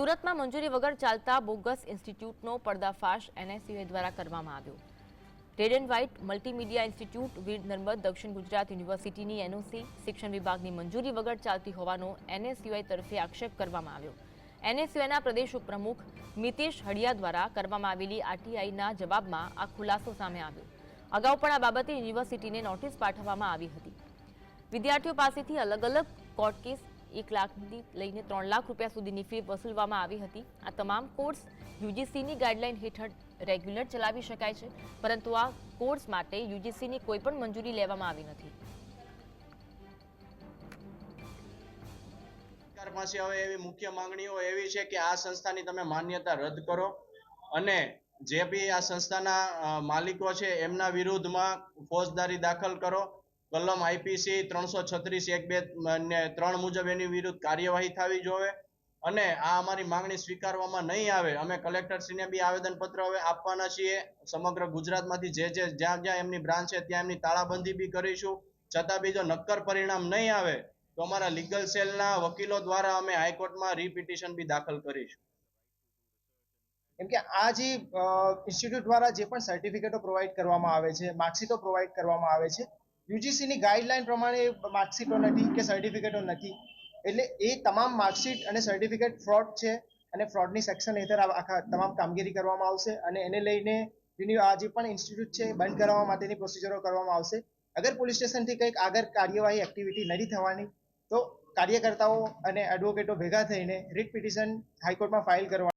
સુરતમાં મંજૂરી વગર ચાલતા બોગસ ઇન્સ્ટિટ્યૂટનો પર્દાફાશ એનએસયુએ દ્વારા કરવામાં આવ્યો. Red and white multimedia institute Veer Narmad Dakshin Gujarat યુનિવર્સિટીની એનઓસી શિક્ષણ વિભાગની મંજૂરી વગર ચાલતી હોવાનો એનએસયુઆઈ તરફે આક્ષેપ કરવામાં આવ્યો. એનએસયુઆઈના પ્રદેશ ઉપપ્રમુખ મિતેશ હડિયા દ્વારા કરવામાં આવેલી આરટીઆઈના જવાબમાં આ ખુલાસો સામે આવ્યો. અગાઉ પણ આ બાબતે યુનિવર્સિટીને નોટિસ પાઠવવામાં આવી હતી. વિદ્યાર્થીઓ પાસેથી અલગ અલગ કોર્ટ કેસ એક લાખથી લઈને ત્રણ લાખ રૂપિયા સુધીની ફી વસૂલવામાં આવી હતી. આ તમામ કોર્સ યુજીસીની ગાઈડલાઇન હેઠળ રેગ્યુલર ચલાવી શકાય છે, પરંતુ આ કોર્સ માટે યુજીસીની કોઈ પણ મંજૂરી લેવામાં આવી નથી. સરકાર પાસે હવે એવી મુખ્ય માંગણીઓ એવી છે કે આ સંસ્થાની તમે માન્યતા રદ કરો અને જે બી આ સંસ્થાના માલિકો છે એમના વિરુદ્ધમાં ફોજદારી દાખલ કરો કલમ આઈપીસી ત્રણસો છત્રીસ એક બે ને ત્રણ મુજબ એની વિરુદ્ધ કાર્યવાહી થવી જોવે અને આ અમારી માંગણી સ્વીકારવામાં નહીં આવે. અમે કલેક્ટરશ્રીને બી આવેદનપત્ર હવે આપવાના છીએ. સમગ્ર ગુજરાતમાંથી જે જે જ્યાં જ્યાં એમની બ્રાન્ચ છે ત્યાં એમની તાળાબંધી બી કરીશું. છતાં બી જો નક્કર પરિણામ નહીં આવે, તો અમારા લીગલ સેલના વકીલો દ્વારા અમે હાઈકોર્ટમાં રીપિટિશન બી દાખલ કરીશું. કેમ કે આ જે ઇન્સ્ટિટ્યૂટ દ્વારા જે પણ સર્ટિફિકેટો પ્રોવાઈડ કરવામાં આવે છે, માર્કશીટો પ્રોવાઈડ કરવામાં આવે છે યુજીસીની ગાઈડલાઈન પ્રમાણે માર્કશીટો નથી કે સર્ટિફિકેટો નથી. એટલે એ તમામ માર્કશીટ અને સર્ટિફિકેટ ફ્રોડ છે અને ફ્રોડની સેક્શન હેઠળ આખા તમામ કામગીરી કરવામાં આવશે અને એને લઈને આ જે પણ ઇન્સ્ટિટ્યૂટ છે બંધ કરવા માટેની પ્રોસિજરો કરવામાં આવશે. અગર પોલીસ સ્ટેશનથી કંઈક આગળ કાર્યવાહી એક્ટિવિટી નથી થવાની, તો કાર્યકર્તાઓ અને એડવોકેટો ભેગા થઈને રીટ પિટિશન હાઈકોર્ટમાં ફાઇલ કરવા